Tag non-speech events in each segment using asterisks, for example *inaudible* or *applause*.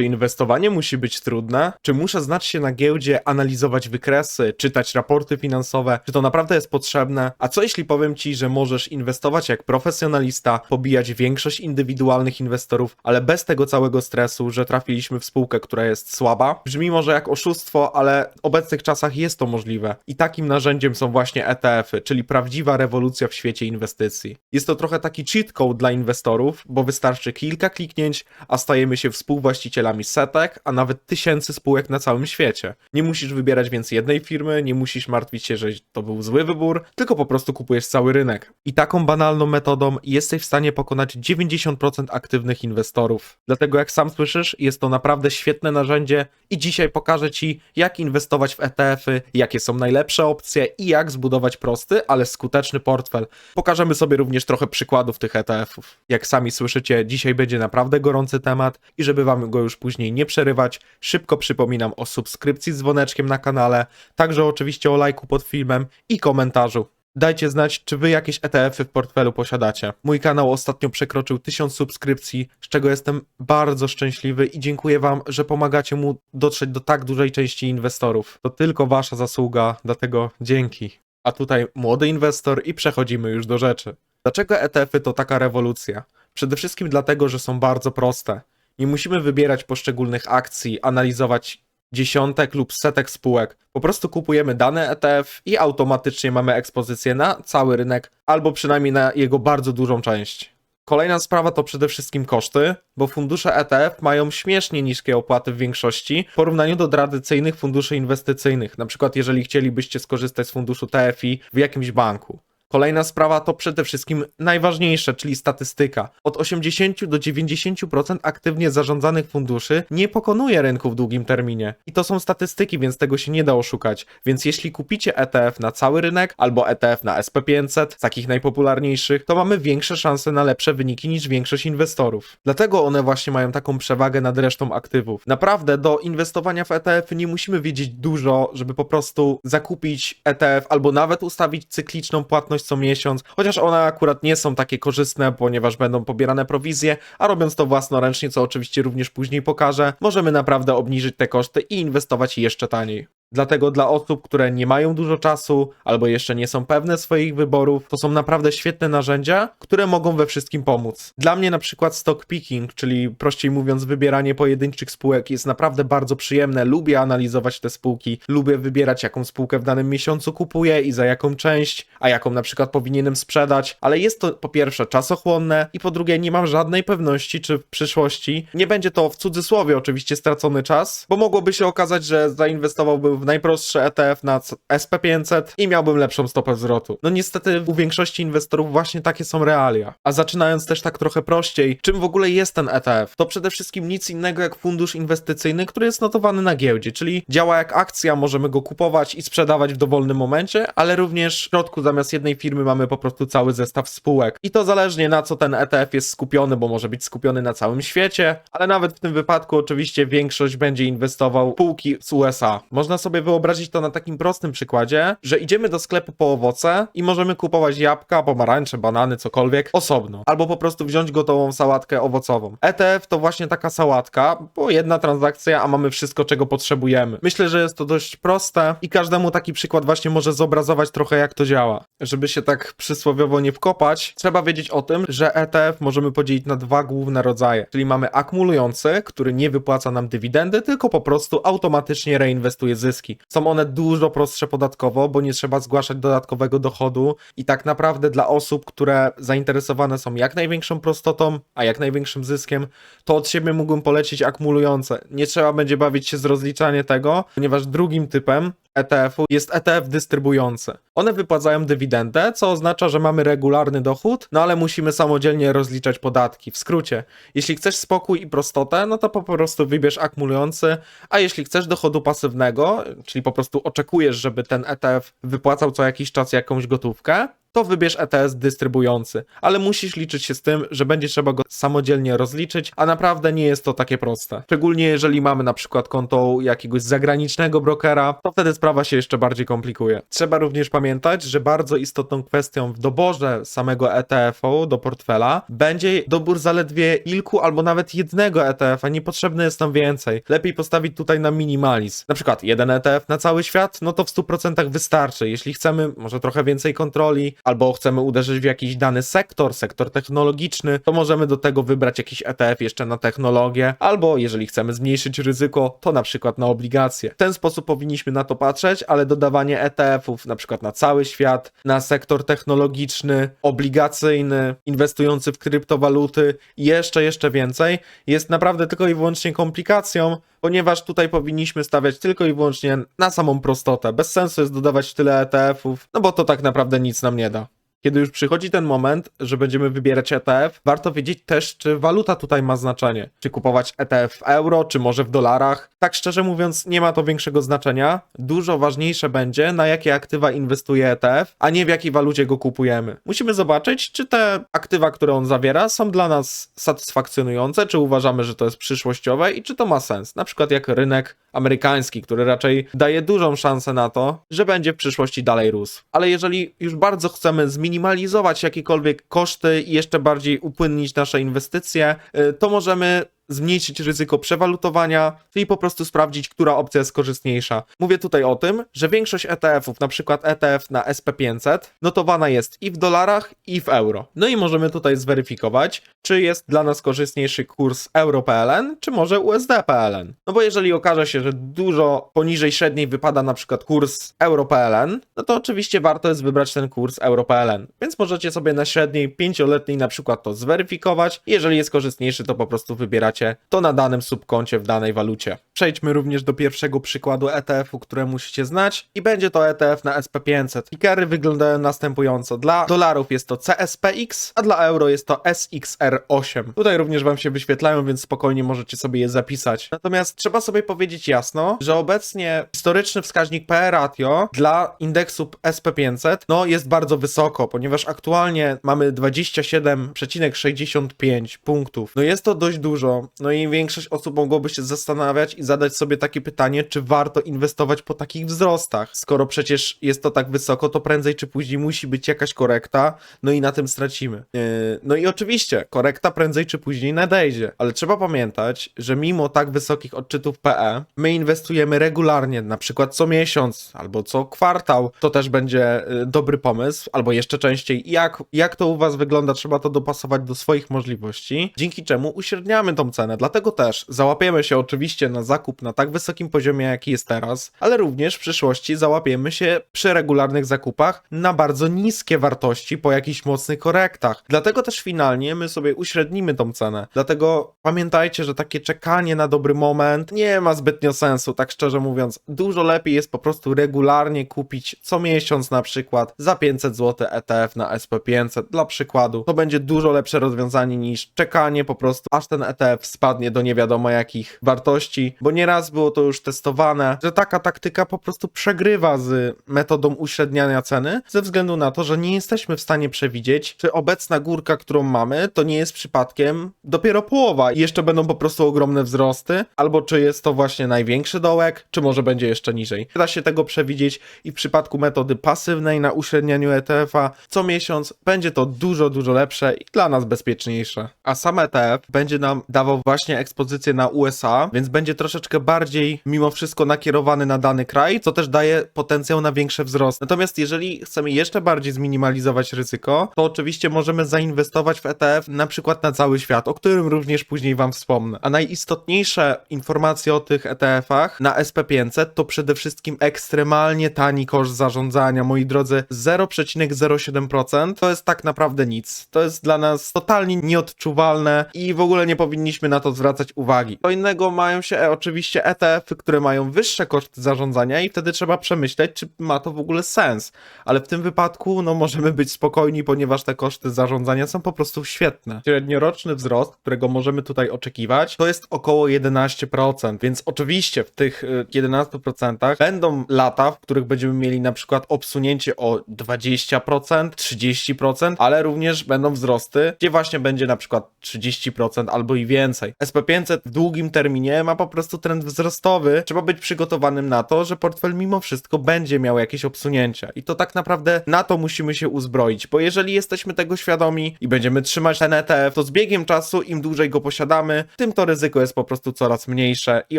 Czy inwestowanie musi być trudne? Czy muszę znać się na giełdzie, analizować wykresy, czytać raporty finansowe? Czy to naprawdę jest potrzebne? A co jeśli powiem Ci, że możesz inwestować jak profesjonalista, pobijać większość indywidualnych inwestorów, ale bez tego całego stresu, że trafiliśmy w spółkę, która jest słaba? Brzmi może jak oszustwo, ale w obecnych czasach jest to możliwe. I takim narzędziem są właśnie ETF-y, czyli prawdziwa rewolucja w świecie inwestycji. Jest to trochę taki cheat code dla inwestorów, bo wystarczy kilka kliknięć, a stajemy się współwłaścicielami setek, a nawet tysięcy spółek na całym świecie. Nie musisz wybierać więc jednej firmy, nie musisz martwić się, że to był zły wybór, tylko po prostu kupujesz cały rynek. I taką banalną metodą jesteś w stanie pokonać 90% aktywnych inwestorów. Dlatego jak sam słyszysz, jest to naprawdę świetne narzędzie i dzisiaj pokażę Ci, jak inwestować w ETF-y, jakie są najlepsze opcje i jak zbudować prosty, ale skuteczny portfel. Pokażemy sobie również trochę przykładów tych ETF-ów. Jak sami słyszycie, dzisiaj będzie naprawdę gorący temat i żeby Wam go już później nie przerywać, szybko przypominam o subskrypcji z dzwoneczkiem na kanale, także oczywiście o lajku pod filmem i komentarzu. Dajcie znać, czy wy jakieś ETF-y w portfelu posiadacie. Mój kanał ostatnio przekroczył 1000 subskrypcji, z czego jestem bardzo szczęśliwy i dziękuję wam, że pomagacie mu dotrzeć do tak dużej części inwestorów. To tylko wasza zasługa, dlatego dzięki. A tutaj młody inwestor i przechodzimy już do rzeczy. Dlaczego ETF-y to taka rewolucja? Przede wszystkim dlatego, że są bardzo proste. Nie musimy wybierać poszczególnych akcji, analizować dziesiątek lub setek spółek. Po prostu kupujemy dany ETF i automatycznie mamy ekspozycję na cały rynek, albo przynajmniej na jego bardzo dużą część. Kolejna sprawa to przede wszystkim koszty, bo fundusze ETF mają śmiesznie niskie opłaty w większości w porównaniu do tradycyjnych funduszy inwestycyjnych, na przykład jeżeli chcielibyście skorzystać z funduszu TFI w jakimś banku. Kolejna sprawa to przede wszystkim najważniejsze, czyli statystyka. Od 80 do 90% aktywnie zarządzanych funduszy nie pokonuje rynku w długim terminie. I to są statystyki, więc tego się nie da oszukać. Więc jeśli kupicie ETF na cały rynek albo ETF na SP500, z takich najpopularniejszych, to mamy większe szanse na lepsze wyniki niż większość inwestorów. Dlatego one właśnie mają taką przewagę nad resztą aktywów. Naprawdę do inwestowania w ETF nie musimy wiedzieć dużo, żeby po prostu zakupić ETF albo nawet ustawić cykliczną płatność co miesiąc, chociaż one akurat nie są takie korzystne, ponieważ będą pobierane prowizje, a robiąc to własnoręcznie, co oczywiście również później pokażę, możemy naprawdę obniżyć te koszty i inwestować jeszcze taniej. Dlatego dla osób, które nie mają dużo czasu albo jeszcze nie są pewne swoich wyborów, to są naprawdę świetne narzędzia, które mogą we wszystkim pomóc. Dla mnie na przykład stock picking, czyli prościej mówiąc wybieranie pojedynczych spółek jest naprawdę bardzo przyjemne. Lubię analizować te spółki, lubię wybierać jaką spółkę w danym miesiącu kupuję i za jaką część, a jaką na przykład powinienem sprzedać, ale jest to po pierwsze czasochłonne i po drugie nie mam żadnej pewności, czy w przyszłości nie będzie to w cudzysłowie oczywiście stracony czas, bo mogłoby się okazać, że zainwestowałbym w najprostszy ETF na SP500 i miałbym lepszą stopę zwrotu. No niestety u większości inwestorów właśnie takie są realia. A zaczynając też tak trochę prościej, czym w ogóle jest ten ETF? To przede wszystkim nic innego jak fundusz inwestycyjny, który jest notowany na giełdzie, czyli działa jak akcja, możemy go kupować i sprzedawać w dowolnym momencie, ale również w środku zamiast jednej firmy mamy po prostu cały zestaw spółek. I to zależnie na co ten ETF jest skupiony, bo może być skupiony na całym świecie, ale nawet w tym wypadku oczywiście większość będzie inwestował w spółki z USA. Można sobie wyobrazić to na takim prostym przykładzie, że idziemy do sklepu po owoce i możemy kupować jabłka, pomarańcze, banany, cokolwiek osobno. Albo po prostu wziąć gotową sałatkę owocową. ETF to właśnie taka sałatka, bo jedna transakcja, a mamy wszystko, czego potrzebujemy. Myślę, że jest to dość proste i każdemu taki przykład właśnie może zobrazować trochę, jak to działa. Żeby się tak przysłowiowo nie wkopać, trzeba wiedzieć o tym, że ETF możemy podzielić na dwa główne rodzaje. Czyli mamy akumulujący, który nie wypłaca nam dywidendy, tylko po prostu automatycznie reinwestuje zyski. Są one dużo prostsze podatkowo, bo nie trzeba zgłaszać dodatkowego dochodu i tak naprawdę dla osób, które zainteresowane są jak największą prostotą, a jak największym zyskiem, to od siebie mógłbym polecić akumulujące. Nie trzeba będzie bawić się z rozliczaniem tego, ponieważ drugim typem ETF-u jest ETF dystrybuujący. One wypłacają dywidendę, co oznacza, że mamy regularny dochód, no ale musimy samodzielnie rozliczać podatki. W skrócie, jeśli chcesz spokój i prostotę, no to po prostu wybierz akumulujący, a jeśli chcesz dochodu pasywnego, czyli po prostu oczekujesz, żeby ten ETF wypłacał co jakiś czas jakąś gotówkę, to wybierz ETS dystrybuujący, ale musisz liczyć się z tym, że będzie trzeba go samodzielnie rozliczyć, a naprawdę nie jest to takie proste. Szczególnie jeżeli mamy na przykład konto jakiegoś zagranicznego brokera, to wtedy sprawa się jeszcze bardziej komplikuje. Trzeba również pamiętać, że bardzo istotną kwestią w doborze samego ETF-u do portfela będzie dobór zaledwie kilku albo nawet jednego ETF-a, niepotrzebne jest nam więcej. Lepiej postawić tutaj na minimalizm. Na przykład jeden ETF na cały świat, no to w 100% wystarczy. Jeśli chcemy może trochę więcej kontroli, albo chcemy uderzyć w jakiś dany sektor, sektor technologiczny, to możemy do tego wybrać jakiś ETF jeszcze na technologię, albo jeżeli chcemy zmniejszyć ryzyko, to na przykład na obligacje. W ten sposób powinniśmy na to patrzeć, ale dodawanie ETF-ów na przykład na cały świat, na sektor technologiczny, obligacyjny, inwestujący w kryptowaluty i jeszcze, jeszcze więcej, jest naprawdę tylko i wyłącznie komplikacją, ponieważ tutaj powinniśmy stawiać tylko i wyłącznie na samą prostotę. Bez sensu jest dodawać tyle ETF-ów, no bo to tak naprawdę nic nam nie da. Kiedy już przychodzi ten moment, że będziemy wybierać ETF, warto wiedzieć też, czy waluta tutaj ma znaczenie. Czy kupować ETF w euro, czy może w dolarach. Tak szczerze mówiąc, nie ma to większego znaczenia. Dużo ważniejsze będzie, na jakie aktywa inwestuje ETF, a nie w jakiej walucie go kupujemy. Musimy zobaczyć, czy te aktywa, które on zawiera, są dla nas satysfakcjonujące, czy uważamy, że to jest przyszłościowe i czy to ma sens. Na przykład jak rynek amerykański, który raczej daje dużą szansę na to, że będzie w przyszłości dalej rósł. Ale jeżeli już bardzo chcemy zminimalizować jakiekolwiek koszty i jeszcze bardziej upłynnić nasze inwestycje, y, to możemy zmniejszyć ryzyko przewalutowania, czyli po prostu sprawdzić, która opcja jest korzystniejsza. Mówię tutaj o tym, że większość ETF-ów, na przykład ETF na SP500, notowana jest i w dolarach, i w euro. No i możemy tutaj zweryfikować, czy jest dla nas korzystniejszy kurs euro.pln, czy może USD.pln. No bo jeżeli okaże się, że dużo poniżej średniej wypada na przykład kurs euro.pln, no to oczywiście warto jest wybrać ten kurs euro.pln. Więc możecie sobie na średniej pięcioletniej na przykład to zweryfikować. Jeżeli jest korzystniejszy, to po prostu wybieracie to na danym subkoncie w danej walucie. Przejdźmy również do pierwszego przykładu ETF-u, które musicie znać i będzie to ETF na SP500. Tickery wyglądają następująco. Dla dolarów jest to CSPX, a dla euro jest to SXR8. Tutaj również wam się wyświetlają, więc spokojnie możecie sobie je zapisać. Natomiast trzeba sobie powiedzieć jasno, że obecnie historyczny wskaźnik PE ratio dla indeksu SP500 no jest bardzo wysoko, ponieważ aktualnie mamy 27,65 punktów. No jest to dość dużo. No i większość osób mogłoby się zastanawiać i zadać sobie takie pytanie, czy warto inwestować po takich wzrostach. Skoro przecież jest to tak wysoko, to prędzej czy później musi być jakaś korekta, no i na tym stracimy. Yy, no i oczywiście, korekta prędzej czy później nadejdzie, ale trzeba pamiętać, że mimo tak wysokich odczytów PE, my inwestujemy regularnie, na przykład co miesiąc albo co kwartał. To też będzie yy, dobry pomysł, albo jeszcze częściej. Jak, jak to u Was wygląda, trzeba to dopasować do swoich możliwości, dzięki czemu uśredniamy tą cenę. Dlatego też załapiemy się oczywiście na zakup na tak wysokim poziomie, jaki jest teraz, ale również w przyszłości załapiemy się przy regularnych zakupach na bardzo niskie wartości po jakichś mocnych korektach. Dlatego też finalnie my sobie uśrednimy tą cenę. Dlatego pamiętajcie, że takie czekanie na dobry moment nie ma zbytnio sensu, tak szczerze mówiąc. Dużo lepiej jest po prostu regularnie kupić co miesiąc na przykład za 500 zł ETF na SP500 dla przykładu. To będzie dużo lepsze rozwiązanie niż czekanie po prostu aż ten ETF spadnie do nie wiadomo jakich wartości, bo nieraz było to już testowane, że taka taktyka po prostu przegrywa z metodą uśredniania ceny, ze względu na to, że nie jesteśmy w stanie przewidzieć, czy obecna górka, którą mamy, to nie jest przypadkiem dopiero połowa i jeszcze będą po prostu ogromne wzrosty, albo czy jest to właśnie największy dołek, czy może będzie jeszcze niżej. Da się tego przewidzieć i w przypadku metody pasywnej na uśrednianiu ETF-a co miesiąc będzie to dużo, dużo lepsze i dla nas bezpieczniejsze. A sam ETF będzie nam dawał właśnie ekspozycję na USA, więc będzie troszeczkę bardziej mimo wszystko nakierowany na dany kraj, co też daje potencjał na większe wzrost. Natomiast jeżeli chcemy jeszcze bardziej zminimalizować ryzyko, to oczywiście możemy zainwestować w ETF na przykład na cały świat, o którym również później wam wspomnę. A najistotniejsze informacje o tych ETF-ach na SP500 to przede wszystkim ekstremalnie tani koszt zarządzania, moi drodzy, 0,07% to jest tak naprawdę nic. To jest dla nas totalnie nieodczuwalne i w ogóle nie powinniśmy na to zwracać uwagi. Co innego mają się e, oczywiście ETF-y, które mają wyższe koszty zarządzania i wtedy trzeba przemyśleć, czy ma to w ogóle sens. Ale w tym wypadku, no możemy być spokojni, ponieważ te koszty zarządzania są po prostu świetne. Średnioroczny wzrost, którego możemy tutaj oczekiwać, to jest około 11%, więc oczywiście w tych y, 11% będą lata, w których będziemy mieli na przykład obsunięcie o 20%, 30%, ale również będą wzrosty, gdzie właśnie będzie na przykład 30% albo i więcej. SP500 w długim terminie ma po prostu trend wzrostowy. Trzeba być przygotowanym na to, że portfel mimo wszystko będzie miał jakieś obsunięcia. I to tak naprawdę na to musimy się uzbroić, bo jeżeli jesteśmy tego świadomi i będziemy trzymać ten ETF, to z biegiem czasu im dłużej go posiadamy, tym to ryzyko jest po prostu coraz mniejsze i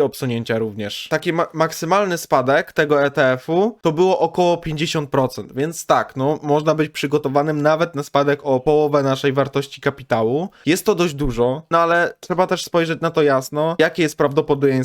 obsunięcia również. Taki ma maksymalny spadek tego ETF-u to było około 50%, więc tak, no można być przygotowanym nawet na spadek o połowę naszej wartości kapitału. Jest to dość dużo, no ale trzeba też spojrzeć na to jasno, jakie jest prawdopodobieństwo,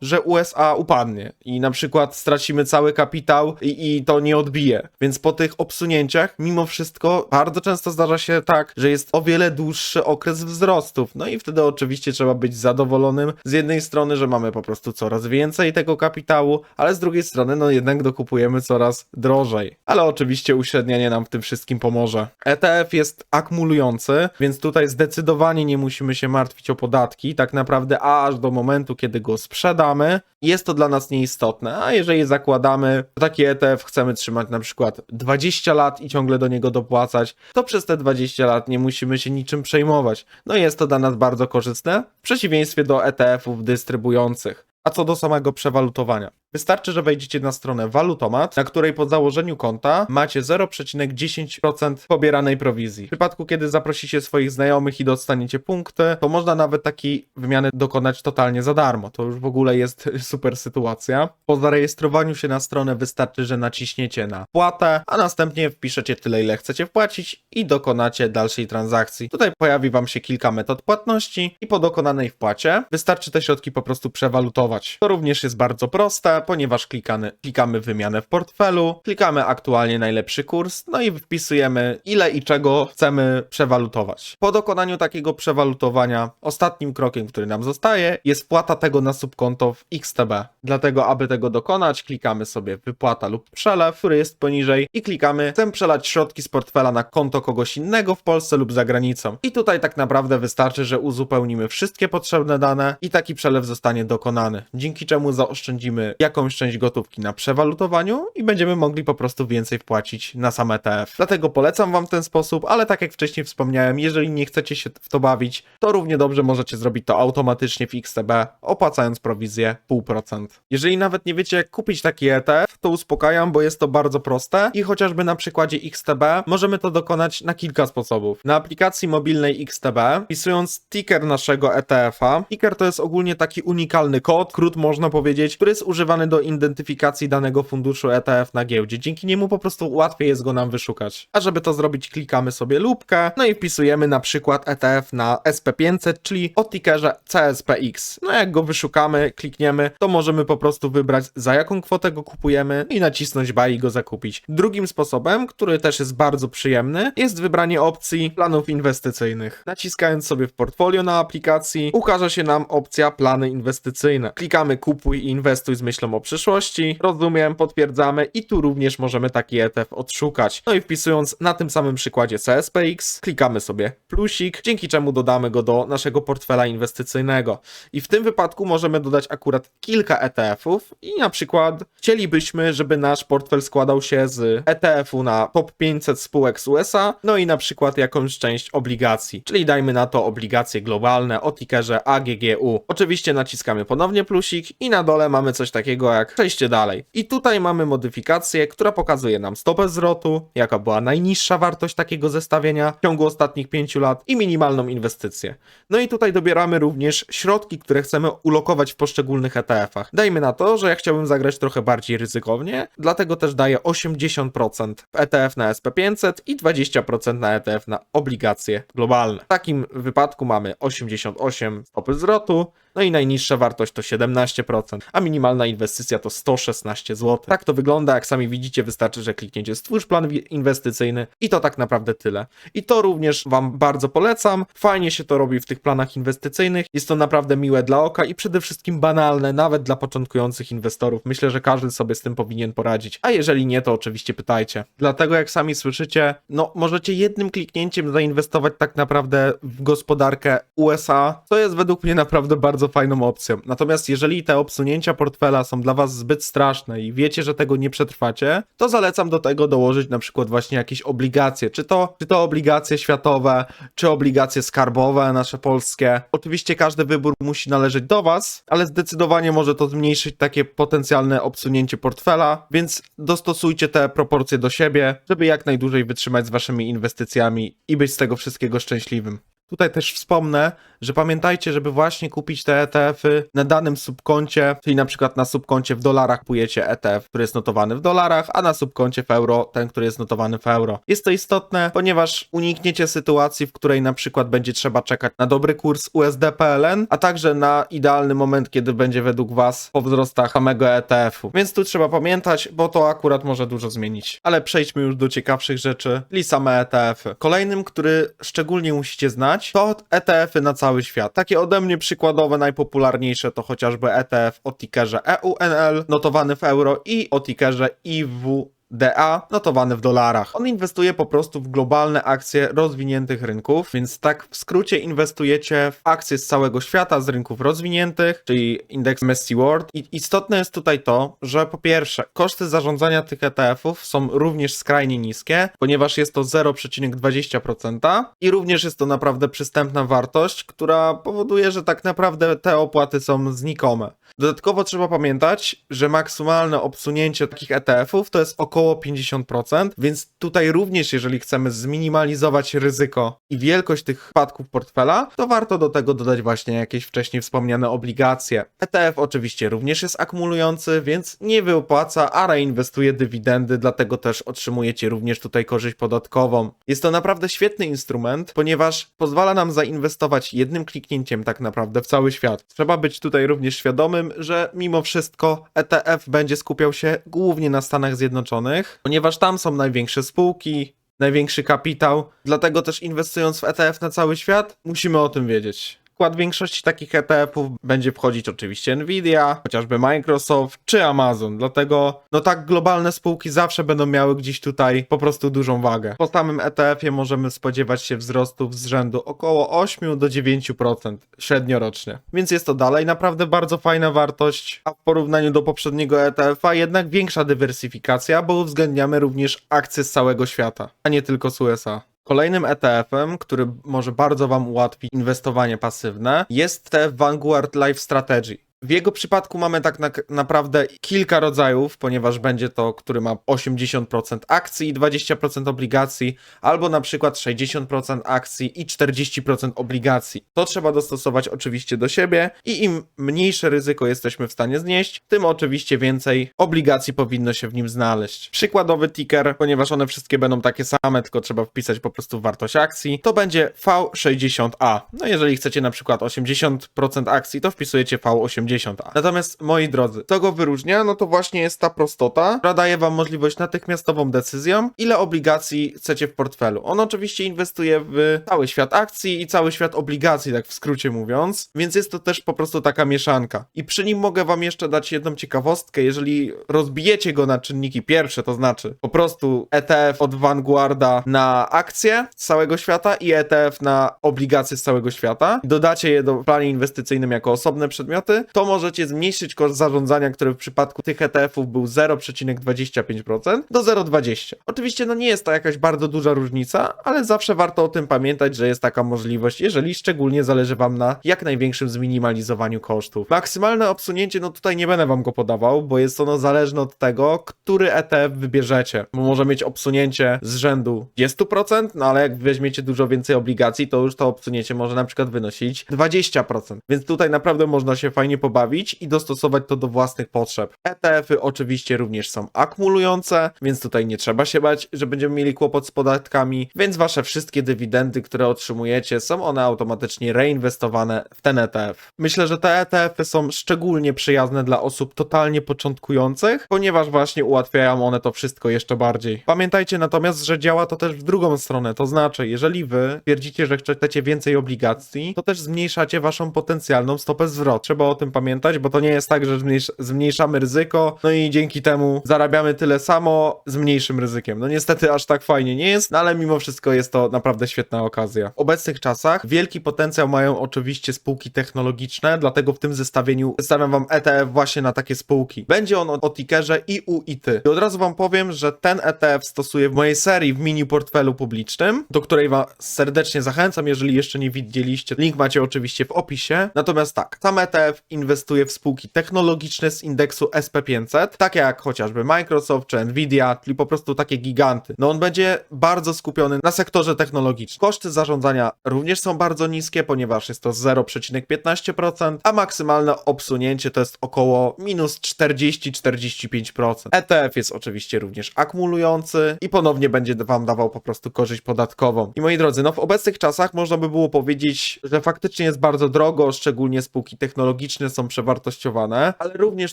że USA upadnie i na przykład stracimy cały kapitał i, i to nie odbije. Więc po tych obsunięciach, mimo wszystko, bardzo często zdarza się tak, że jest o wiele dłuższy okres wzrostów. No i wtedy oczywiście trzeba być zadowolonym z jednej strony, że mamy po prostu coraz więcej tego kapitału, ale z drugiej strony, no jednak dokupujemy coraz drożej. Ale oczywiście uśrednianie nam w tym wszystkim pomoże. ETF jest akumulujący, więc tutaj zdecydowanie nie musimy się martwić o podatki, tak naprawdę aż do momentu, kiedy go sprzedamy, jest to dla nas nieistotne, a jeżeli zakładamy, że taki ETF chcemy trzymać na przykład 20 lat i ciągle do niego dopłacać, to przez te 20 lat nie musimy się niczym przejmować. No jest to dla nas bardzo korzystne, w przeciwieństwie do ETF-ów dystrybujących. A co do samego przewalutowania? Wystarczy, że wejdziecie na stronę Walutomat, na której po założeniu konta macie 0,10% pobieranej prowizji. W przypadku, kiedy zaprosicie swoich znajomych i dostaniecie punkty, to można nawet takiej wymiany dokonać totalnie za darmo. To już w ogóle jest *laughs* super sytuacja. Po zarejestrowaniu się na stronę wystarczy, że naciśniecie na płatę, a następnie wpiszecie tyle, ile chcecie wpłacić i dokonacie dalszej transakcji. Tutaj pojawi Wam się kilka metod płatności i po dokonanej wpłacie wystarczy te środki po prostu przewalutować. To również jest bardzo proste, ponieważ klikamy, klikamy wymianę w portfelu, klikamy aktualnie najlepszy kurs, no i wpisujemy ile i czego chcemy przewalutować. Po dokonaniu takiego przewalutowania, ostatnim krokiem, który nam zostaje, jest wpłata tego na subkonto w XTB. Dlatego, aby tego dokonać, klikamy sobie wypłata lub przelew, który jest poniżej i klikamy chcę przelać środki z portfela na konto kogoś innego w Polsce lub za granicą. I tutaj tak naprawdę wystarczy, że uzupełnimy wszystkie potrzebne dane i taki przelew zostanie dokonany, dzięki czemu zaoszczędzimy jakąś część gotówki na przewalutowaniu i będziemy mogli po prostu więcej wpłacić na sam ETF. Dlatego polecam Wam ten sposób, ale tak jak wcześniej wspomniałem, jeżeli nie chcecie się w to bawić, to równie dobrze możecie zrobić to automatycznie w XTB, opłacając prowizję 0,5%. Jeżeli nawet nie wiecie jak kupić taki ETF, to uspokajam, bo jest to bardzo proste i chociażby na przykładzie XTB możemy to dokonać na kilka sposobów. Na aplikacji mobilnej XTB, wpisując ticker naszego ETF-a, ticker to jest ogólnie taki unikalny kod, skrót można powiedzieć, który jest używany do identyfikacji danego funduszu ETF na giełdzie. Dzięki niemu po prostu łatwiej jest go nam wyszukać. A żeby to zrobić, klikamy sobie lubkę, no i wpisujemy na przykład ETF na SP500, czyli o tickerze CSPX. No jak go wyszukamy, klikniemy, to możemy po prostu wybrać za jaką kwotę go kupujemy i nacisnąć buy i go zakupić. Drugim sposobem, który też jest bardzo przyjemny, jest wybranie opcji planów inwestycyjnych. Naciskając sobie w portfolio na aplikacji, ukaże się nam opcja plany inwestycyjne. Klikamy kupuj i inwestuj z myślą o przyszłości. Rozumiem, potwierdzamy i tu również możemy taki ETF odszukać. No i wpisując na tym samym przykładzie CSPX, klikamy sobie plusik, dzięki czemu dodamy go do naszego portfela inwestycyjnego. I w tym wypadku możemy dodać akurat kilka ETF-ów i na przykład chcielibyśmy, żeby nasz portfel składał się z ETF-u na top 500 spółek z USA, no i na przykład jakąś część obligacji, czyli dajmy na to obligacje globalne o tickerze AGGU. Oczywiście naciskamy ponownie plusik i na dole mamy coś takiego jak przejście dalej. I tutaj mamy modyfikację, która pokazuje nam stopę zwrotu, jaka była najniższa wartość takiego zestawienia w ciągu ostatnich 5 lat i minimalną inwestycję. No i tutaj dobieramy również środki, które chcemy ulokować w poszczególnych ETF-ach. Dajmy na to, że ja chciałbym zagrać trochę bardziej ryzykownie, dlatego też daję 80% w ETF na SP500 i 20% na ETF na obligacje globalne. W takim wypadku mamy 88 stopy zwrotu, no i najniższa wartość to 17%, a minimalna inwestycja to 116 zł. Tak to wygląda, jak sami widzicie, wystarczy, że klikniecie stwórz plan inwestycyjny i to tak naprawdę tyle. I to również Wam bardzo polecam. Fajnie się to robi w tych planach inwestycyjnych. Jest to naprawdę miłe dla oka i przede wszystkim banalne, nawet dla początkujących inwestorów. Myślę, że każdy sobie z tym powinien poradzić. A jeżeli nie, to oczywiście pytajcie. Dlatego, jak sami słyszycie, no możecie jednym kliknięciem zainwestować tak naprawdę w gospodarkę USA, co jest według mnie naprawdę bardzo fajną opcją. Natomiast jeżeli te obsunięcia portfela są dla Was zbyt straszne i wiecie, że tego nie przetrwacie, to zalecam do tego dołożyć na przykład właśnie jakieś obligacje, czy to, czy to obligacje światowe, czy obligacje skarbowe nasze polskie. Oczywiście każdy wybór musi należeć do Was, ale zdecydowanie może to zmniejszyć takie potencjalne obsunięcie portfela, więc dostosujcie te proporcje do siebie, żeby jak najdłużej wytrzymać z Waszymi inwestycjami i być z tego wszystkiego szczęśliwym. Tutaj też wspomnę, że pamiętajcie, żeby właśnie kupić te ETF-y na danym subkoncie, czyli na przykład na subkoncie w dolarach kupujecie ETF, który jest notowany w dolarach, a na subkoncie w euro ten, który jest notowany w euro. Jest to istotne, ponieważ unikniecie sytuacji, w której na przykład będzie trzeba czekać na dobry kurs USD-PLN, a także na idealny moment, kiedy będzie według Was po wzrostach samego ETF-u. Więc tu trzeba pamiętać, bo to akurat może dużo zmienić. Ale przejdźmy już do ciekawszych rzeczy, czyli same ETF-y. Kolejnym, który szczególnie musicie znać, to ETF-y na cały świat. Takie ode mnie przykładowe, najpopularniejsze to chociażby ETF o tickerze EUNL, notowany w euro i o tickerze IW. DA notowany w dolarach. On inwestuje po prostu w globalne akcje rozwiniętych rynków, więc tak w skrócie inwestujecie w akcje z całego świata, z rynków rozwiniętych, czyli indeks MSCI World. I istotne jest tutaj to, że po pierwsze, koszty zarządzania tych ETF-ów są również skrajnie niskie, ponieważ jest to 0,20% i również jest to naprawdę przystępna wartość, która powoduje, że tak naprawdę te opłaty są znikome. Dodatkowo trzeba pamiętać, że maksymalne obsunięcie takich ETF-ów to jest około 50%, więc tutaj również, jeżeli chcemy zminimalizować ryzyko i wielkość tych wpadków portfela, to warto do tego dodać właśnie jakieś wcześniej wspomniane obligacje. ETF oczywiście również jest akumulujący, więc nie wyopłaca, a reinwestuje dywidendy, dlatego też otrzymujecie również tutaj korzyść podatkową. Jest to naprawdę świetny instrument, ponieważ pozwala nam zainwestować jednym kliknięciem tak naprawdę w cały świat. Trzeba być tutaj również świadomym, że mimo wszystko ETF będzie skupiał się głównie na Stanach Zjednoczonych, ponieważ tam są największe spółki, największy kapitał, dlatego też inwestując w ETF na cały świat, musimy o tym wiedzieć. Skład większości takich ETF-ów będzie wchodzić oczywiście Nvidia, chociażby Microsoft czy Amazon, dlatego no tak globalne spółki zawsze będą miały gdzieś tutaj po prostu dużą wagę. Po samym ETF-ie możemy spodziewać się wzrostów z rzędu około 8 do 9% średniorocznie. Więc jest to dalej naprawdę bardzo fajna wartość, a w porównaniu do poprzedniego ETF-a jednak większa dywersyfikacja, bo uwzględniamy również akcje z całego świata, a nie tylko z USA. Kolejnym ETF-em, który może bardzo Wam ułatwi inwestowanie pasywne, jest ETF Vanguard Life Strategy. W jego przypadku mamy tak na, naprawdę kilka rodzajów, ponieważ będzie to, który ma 80% akcji i 20% obligacji, albo na przykład 60% akcji i 40% obligacji. To trzeba dostosować oczywiście do siebie i im mniejsze ryzyko jesteśmy w stanie znieść, tym oczywiście więcej obligacji powinno się w nim znaleźć. Przykładowy ticker, ponieważ one wszystkie będą takie same, tylko trzeba wpisać po prostu wartość akcji, to będzie V60A. No jeżeli chcecie na przykład 80% akcji, to wpisujecie V80. Natomiast moi drodzy, co go wyróżnia, no to właśnie jest ta prostota, która daje wam możliwość natychmiastową decyzją, ile obligacji chcecie w portfelu. On oczywiście inwestuje w cały świat akcji i cały świat obligacji, tak w skrócie mówiąc, więc jest to też po prostu taka mieszanka. I przy nim mogę wam jeszcze dać jedną ciekawostkę, jeżeli rozbijecie go na czynniki pierwsze, to znaczy po prostu ETF od Vanguarda na akcje z całego świata i ETF na obligacje z całego świata, dodacie je do planie inwestycyjnym jako osobne przedmioty, to możecie zmniejszyć koszt zarządzania, który w przypadku tych ETF-ów był 0,25% do 0,20. Oczywiście no nie jest to jakaś bardzo duża różnica, ale zawsze warto o tym pamiętać, że jest taka możliwość, jeżeli szczególnie zależy Wam na jak największym zminimalizowaniu kosztów. Maksymalne obsunięcie, no tutaj nie będę Wam go podawał, bo jest ono zależne od tego, który ETF wybierzecie. Bo może mieć obsunięcie z rzędu 20%, no ale jak weźmiecie dużo więcej obligacji, to już to obsunięcie może na przykład wynosić 20%. Więc tutaj naprawdę można się fajnie pobawić i dostosować to do własnych potrzeb. ETF-y oczywiście również są akumulujące, więc tutaj nie trzeba się bać, że będziemy mieli kłopot z podatkami, więc wasze wszystkie dywidendy, które otrzymujecie, są one automatycznie reinwestowane w ten ETF. Myślę, że te ETF-y są szczególnie przyjazne dla osób totalnie początkujących, ponieważ właśnie ułatwiają one to wszystko jeszcze bardziej. Pamiętajcie natomiast, że działa to też w drugą stronę, to znaczy, jeżeli wy twierdzicie, że chcecie więcej obligacji, to też zmniejszacie waszą potencjalną stopę zwrotu. Trzeba o tym pamiętać, bo to nie jest tak, że zmniejsz zmniejszamy ryzyko, no i dzięki temu zarabiamy tyle samo z mniejszym ryzykiem. No niestety aż tak fajnie nie jest, no ale mimo wszystko jest to naprawdę świetna okazja. W obecnych czasach wielki potencjał mają oczywiście spółki technologiczne, dlatego w tym zestawieniu przedstawiam wam ETF właśnie na takie spółki. Będzie on o tickerze IUIT. I od razu wam powiem, że ten ETF stosuję w mojej serii w mini portfelu publicznym, do której was serdecznie zachęcam, jeżeli jeszcze nie widzieliście. Link macie oczywiście w opisie. Natomiast tak, sam ETF inwestuje w spółki technologiczne z indeksu SP500, takie jak chociażby Microsoft czy Nvidia, czyli po prostu takie giganty. No on będzie bardzo skupiony na sektorze technologicznym. Koszty zarządzania również są bardzo niskie, ponieważ jest to 0,15%, a maksymalne obsunięcie to jest około minus 40-45%. ETF jest oczywiście również akumulujący i ponownie będzie wam dawał po prostu korzyść podatkową. I moi drodzy, no w obecnych czasach można by było powiedzieć, że faktycznie jest bardzo drogo, szczególnie spółki technologiczne przewartościowane, ale również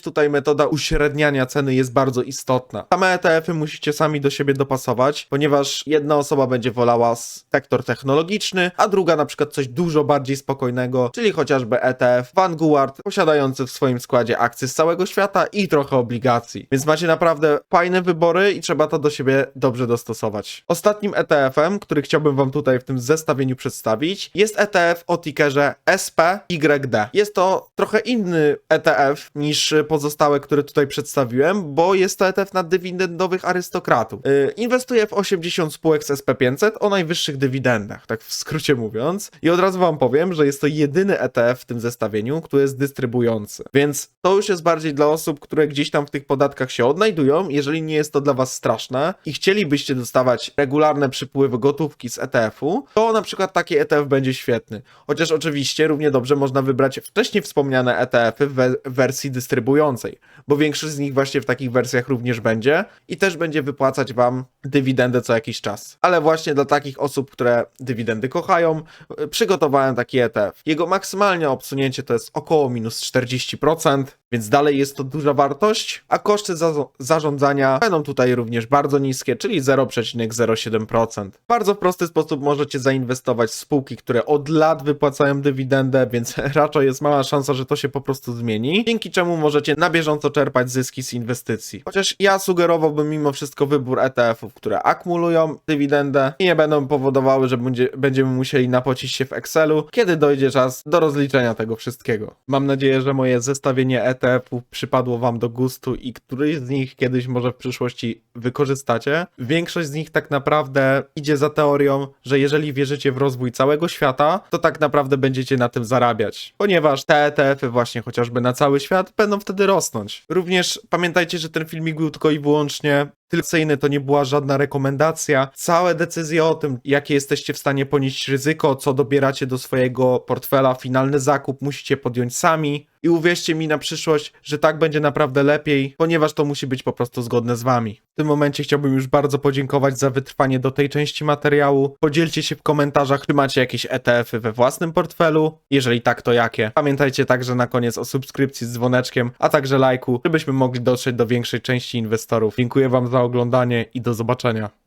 tutaj metoda uśredniania ceny jest bardzo istotna. Same ETF-y musicie sami do siebie dopasować, ponieważ jedna osoba będzie wolała sektor technologiczny, a druga na przykład coś dużo bardziej spokojnego, czyli chociażby ETF Vanguard, posiadający w swoim składzie akcje z całego świata i trochę obligacji. Więc macie naprawdę fajne wybory i trzeba to do siebie dobrze dostosować. Ostatnim ETF-em, który chciałbym wam tutaj w tym zestawieniu przedstawić, jest ETF o tickerze SPYD. Jest to trochę inny ETF niż pozostałe, które tutaj przedstawiłem, bo jest to ETF na dywidendowych arystokratów. Yy, inwestuje w 80 spółek z SP500 o najwyższych dywidendach, tak w skrócie mówiąc. I od razu wam powiem, że jest to jedyny ETF w tym zestawieniu, który jest dystrybujący. Więc to już jest bardziej dla osób, które gdzieś tam w tych podatkach się odnajdują. Jeżeli nie jest to dla was straszne i chcielibyście dostawać regularne przypływy gotówki z ETF-u, to na przykład taki ETF będzie świetny. Chociaż oczywiście równie dobrze można wybrać wcześniej wspomniane ETF-y w we- wersji dystrybującej, bo większość z nich właśnie w takich wersjach również będzie i też będzie wypłacać wam dywidendę co jakiś czas. Ale właśnie dla takich osób, które dywidendy kochają, przygotowałem taki ETF. Jego maksymalne obsunięcie to jest około minus 40%, więc dalej jest to duża wartość, a koszty za zarządzania będą tutaj również bardzo niskie, czyli 0,07%. W bardzo prosty sposób możecie zainwestować w spółki, które od lat wypłacają dywidendę, więc *laughs* raczej jest mała szansa, że to się po prostu zmieni, dzięki czemu możecie na bieżąco czerpać zyski z inwestycji. Chociaż ja sugerowałbym mimo wszystko wybór ETF-ów, które akumulują dywidendę i nie będą powodowały, że będzie, będziemy musieli napocić się w Excelu, kiedy dojdzie czas do rozliczenia tego wszystkiego. Mam nadzieję, że moje zestawienie ETF-ów przypadło Wam do gustu i któryś z nich kiedyś może w przyszłości wykorzystacie. Większość z nich tak naprawdę idzie za teorią, że jeżeli wierzycie w rozwój całego świata, to tak naprawdę będziecie na tym zarabiać. Ponieważ te ETF-y właśnie chociażby na cały świat będą wtedy rosnąć. Również pamiętajcie, że ten filmik był tylko i wyłącznie Tylcyjny to nie była żadna rekomendacja. Całe decyzje o tym, jakie jesteście w stanie ponieść ryzyko, co dobieracie do swojego portfela, finalny zakup musicie podjąć sami. I uwierzcie mi na przyszłość, że tak będzie naprawdę lepiej, ponieważ to musi być po prostu zgodne z wami. W tym momencie chciałbym już bardzo podziękować za wytrwanie do tej części materiału. Podzielcie się w komentarzach, czy macie jakieś ETF-y we własnym portfelu. Jeżeli tak, to jakie. Pamiętajcie także na koniec o subskrypcji z dzwoneczkiem, a także lajku, żebyśmy mogli dotrzeć do większej części inwestorów. Dziękuję wam za oglądanie i do zobaczenia.